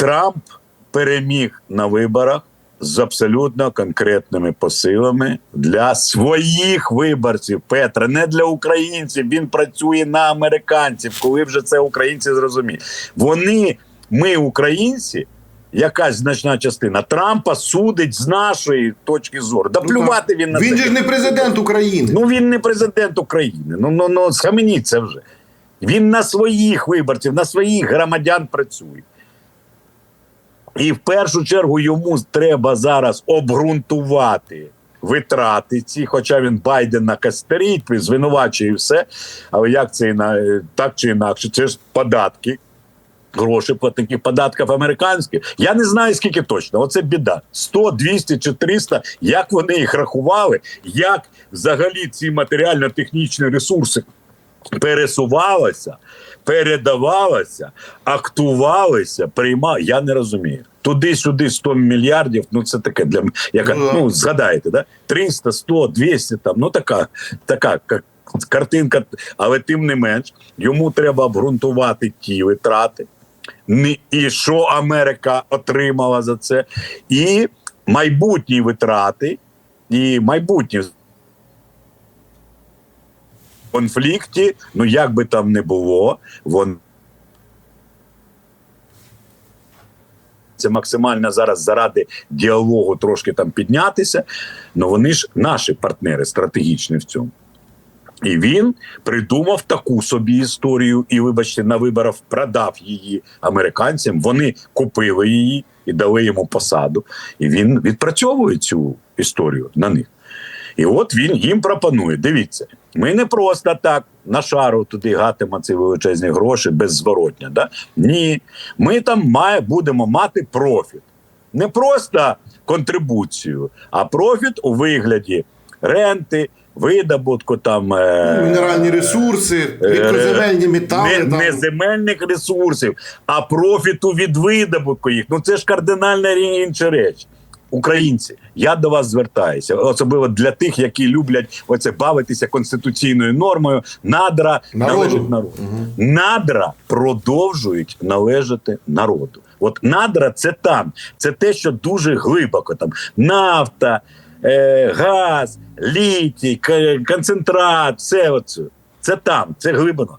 Трамп переміг на виборах з абсолютно конкретними посилами для своїх виборців. Петра, не для українців. Він працює на американців. Коли вже це українці зрозуміють. Вони, ми, українці. Якась значна частина Трампа судить з нашої точки зору. Да Ну, плювати він на Він це. же ж не президент України. Ну він не президент України. Ну ну ну схаменіться вже. Він на своїх виборців, на своїх громадян працює. І в першу чергу йому треба зараз обґрунтувати витрати ці, хоча він Байдена кастерить, звинувачує все. Але як це іна- так чи інакше? Це ж податки. Гроші платників податків американських. Я не знаю скільки точно. Оце біда. 100, 200 чи 300. Як вони їх рахували, як взагалі ці матеріально-технічні ресурси пересувалися, передавалися, актувалися, приймали. Я не розумію. Туди-сюди 100 мільярдів. Ну це таке для яка Ну, да. ну згадаєте, да? 300, 100, 200 там. Ну така, така ка- картинка, але тим не менш, йому треба обґрунтувати ті витрати. І що Америка отримала за це, і майбутні витрати, і майбутні конфлікті, ну як би там не було, вон це максимально зараз заради діалогу трошки там піднятися. Ну вони ж наші партнери стратегічні в цьому. І він придумав таку собі історію, і, вибачте, на виборах продав її американцям. Вони купили її і дали йому посаду. І він відпрацьовує цю історію на них. І от він їм пропонує: дивіться, ми не просто так на шару туди гатимо ці величезні гроші беззворотня. Да? Ні, ми там має, будемо мати профіт. Не просто контрибуцію, а профіт у вигляді ренти, видобутку там. Е- Мінеральні ресурси, рідкоземельні метали. не, там. не земельних ресурсів, а профіту від видобутку їх. Ну це ж кардинально інші речі. Українці, я до вас звертаюся, особливо для тих, які люблять оце бавитися конституційною нормою. Надра Народу. належать народу. Мгм. Надра продовжують належати народу. От надра це там, це те, що дуже глибоко там нафта, е, газ, літій, концентрат, все оце. Це там, це глибоко.